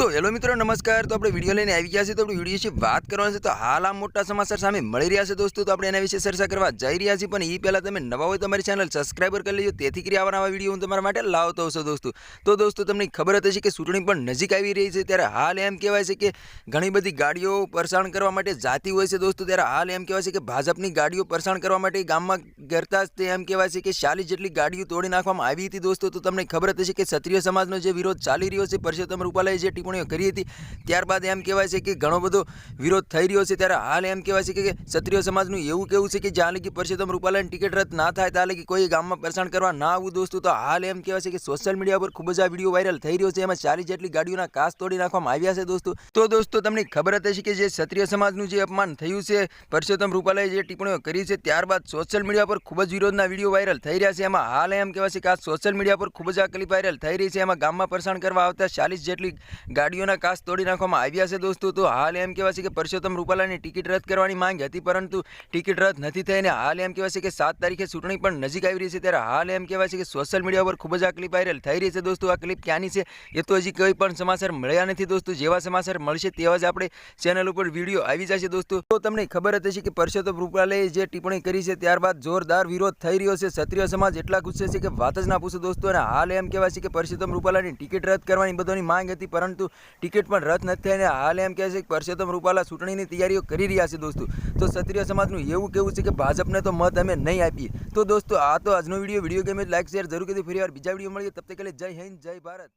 તો હેલો મિત્રો, નમસ્કાર. તો આપણે વીડિયો લઈને આવી ગયા છે તો આપણે વીડિયો વિશે વાત કરવાની છે. તો હાલ આ મોટા સમાચાર સામે મળી રહ્યા છે દોસ્તો. તો આપણે એના વિશે ચર્ચા કરવા જઈ રહ્યા છીએ. પણ એ પહેલાં તમે નવા હોય તમારી ચેનલ સબસ્ક્રાઈબર કરી લેજો. તેથી કરી આવા વીડિયો હું તમારા માટે લાવતો હશો દોસ્તો. તો દોસ્તો, તમને ખબર હશે કે ચૂંટણી પણ નજીક આવી રહી છે. ત્યારે હાલ એમ કહેવાય છે કે ઘણી બધી ગાડીઓ પરસાણ કરવા માટે જાતી હોય છે દોસ્તો. ત્યારે હાલ એમ કહેવાય છે કે ભાજપની ગાડીઓ પરસાણ કરવા માટે ગામમાં કરતા જ તે એમ કહેવાય છે કે ચાલીસ જેટલી ગાડીઓ તોડી નાખવામાં આવી હતી દોસ્તો. તો તમને ખબર હશે કે ક્ષત્રિય સમાજનો જે વિરોધ ચાલી રહ્યો છે. પરસોત્તમ રૂપાલાએ જે ટિપ્પણીઓ કરી હતી. ત્યારબાદ એમ કહેવાય છે કે ઘણો બધો વિરોધ થઈ રહ્યો છે. ત્યારે હાલ એમ કહેવાય છે કે ક્ષત્રિય સમાજનું એવું કેવું છે કે જ્યાં લગી પરસોત્તમ રૂપાલાની ટિકિટ રદ ના થાય, ત્યાં લગી કોઈ ગામમાં પ્રસારણ કરવા ના આવું દોસ્તો, તો હાલ એમ કહેવાય છે કે સોશિયલ મીડિયા પર ખૂબ જ આ વીડિયો વાયરલ થઈ રહ્યો છે. એમાં ચાલીસ જેટલી ગાડીઓના કાસ તોડી નાખવામાં આવ્યા છે દોસ્તો. તો દોસ્તો, તમને ખબર હતી કે જે ક્ષત્રિય સમાજનું જે અપમાન થયું છે, પરસોત્તમ રૂપાલાએ જે ટિપ્પણીઓ કરી છે, ત્યારબાદ સોશિયલ મીડિયા પર ખૂબ જ વિરોધના વીડિયો વાયરલ થઈ રહ્યા છે. એમાં હાલ એમ કહેવાય છે કે આ સોશિયલ મીડિયા પર ખૂબ જ આ ક્લિપ વાયરલ થઈ રહી છે. એમાં ગામમાં પ્રસારણ કરવા આવતા ચાલીસ જેટલી ગાડીઓના કાચ તોડી નાખવામાં આવ્યા છે દોસ્તો. તો હાલ એમ કહેવાય છે કે પરસોત્તમ રૂપાલાની ટિકિટ રદ કરવાની માંગ હતી, પરંતુ ટિકિટ રદ નથી થઈ અને હાલ એમ કહેવાય છે કે સાત તારીખે ચૂંટણી પણ નજીક આવી રહી છે. ત્યારે હાલ એમ કહેવાય છે કે સોશિયલ મીડિયા પર ખૂબ જ આ ક્લિપ વાયરલ થઈ રહી છે દોસ્તો. આ ક્લિપ ક્યાંની છે એ તો હજી કોઈ પણ સમાચાર મળ્યા નથી દોસ્તો. જેવા સમાચાર મળશે તેવા જ આપણે ચેનલ ઉપર વીડિયો આવી જશે દોસ્તો. તો તમને ખબર હતી કે પરસોત્તમ રૂપાલાએ જે ટિપ્પણી કરી છે ત્યારબાદ જોરદાર વિરોધ થઈ રહ્યો છે. ક્ષત્રિય સમાજ એટલા ગુસ્સે છે કે વાત જ ના પૂછો દોસ્તો. અને હાલ એમ કહેવાય છે કે પરસોત્તમ રૂપાલાની ટિકિટ રદ કરવાની બધાની માંગ હતી, પરંતુ ટિકિટ પણ રદ નથી થઈ હાલ એમ કહે છે કે પરસોત્તમ રૂપાલા ચૂંટણીની તૈયારીઓ કરી રહ્યા છે દોસ્તો. તો ક્ષત્રિય સમાજનું એવું કેવું છે કે ભાજપને તો મત અમે નહીં આપીએ. તો દોસ્તો, આ તો આજનો વીડિયો. વીડિયો ગમે લાઈક શેર જરૂર કરી ફરી વાર બીજા વીડિયો મળીએ. તબ તક જય હિન્દ, જય ભારત.